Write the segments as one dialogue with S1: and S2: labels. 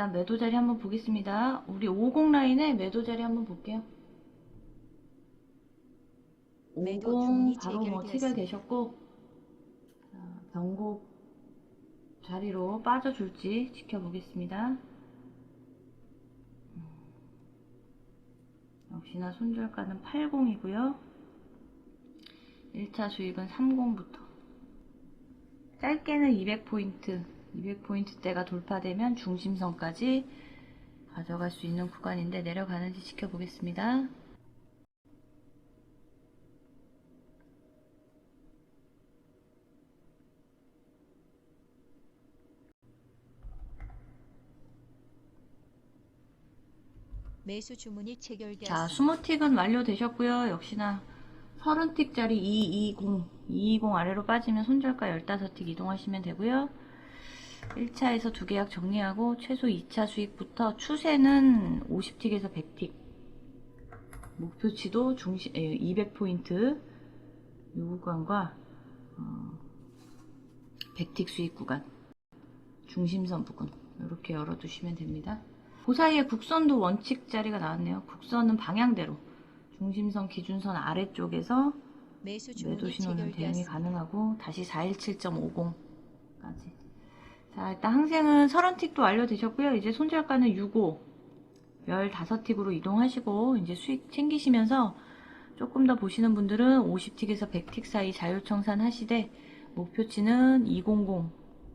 S1: 일단 매도 자리 한번 보겠습니다. 우리 50 라인에 매도 자리 한번 볼게요.
S2: 매도
S1: 50
S2: 주문이
S1: 바로 뭐. 체결되셨고 자, 변곡 자리로 빠져줄지 지켜보겠습니다. 음. 역시나 손절가는 80이고요. 1차 수익은 30부터 짧게는 200포인트 200포인트대가 돌파되면 중심선까지 가져갈 수 있는 구간인데 내려가는지 지켜보겠습니다.
S2: 매수 주문이
S1: 자,
S2: 체결되었습니다.
S1: 20틱은 완료되셨고요. 역시나 30틱짜리 220, 220 아래로 빠지면 손절가 15틱 이동하시면 되고요. 1차에서 두 계약 정리하고 최소 2차 수익부터 추세는 50틱에서 100틱. 목표치도 중심 200포인트 이 구간과 어, 100틱 수익 구간 중심선 부근 이렇게 열어두시면 됩니다. 그 사이에 국선도 원칙 자리가 나왔네요. 국선은 방향대로 중심선 기준선 아래쪽에서 매도 신호는 대응이. 가능하고 다시 417.50까지. 자, 일단 항생은 30틱도 완료되셨고요. 이제 손절가는 65, 15틱으로 이동하시고 이제 수익 챙기시면서 조금 더 보시는 분들은 50틱에서 100틱 사이 자율청산 하시되 목표치는 200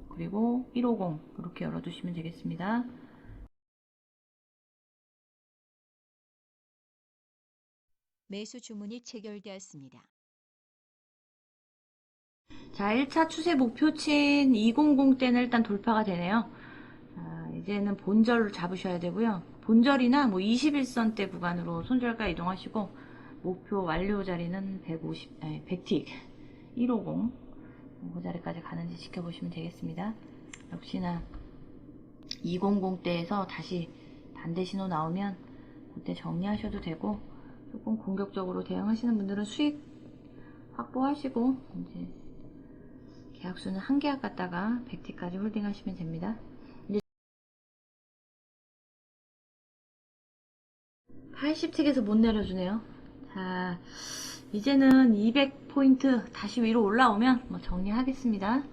S1: 그리고 150 이렇게 열어두시면 되겠습니다.
S2: 매수 주문이 체결되었습니다.
S1: 자, 1차 추세 목표치인 200대는 일단 돌파가 되네요. 자, 이제는 본절을 잡으셔야 되고요. 본절이나 뭐 21선대 구간으로 손절가 이동하시고 목표 완료 자리는 150, 아니 100틱 150 그 자리까지 가는지 지켜보시면 되겠습니다. 역시나 200대에서 다시 반대 신호 나오면 그때 정리하셔도 되고 조금 공격적으로 대응하시는 분들은 수익 확보하시고 이제 계약수는 한 계약 갖다가 100티까지 홀딩 하시면 됩니다. 이제 80틱에서 못 내려주네요. 자, 이제는 200포인트 다시 위로 올라오면 뭐 정리하겠습니다.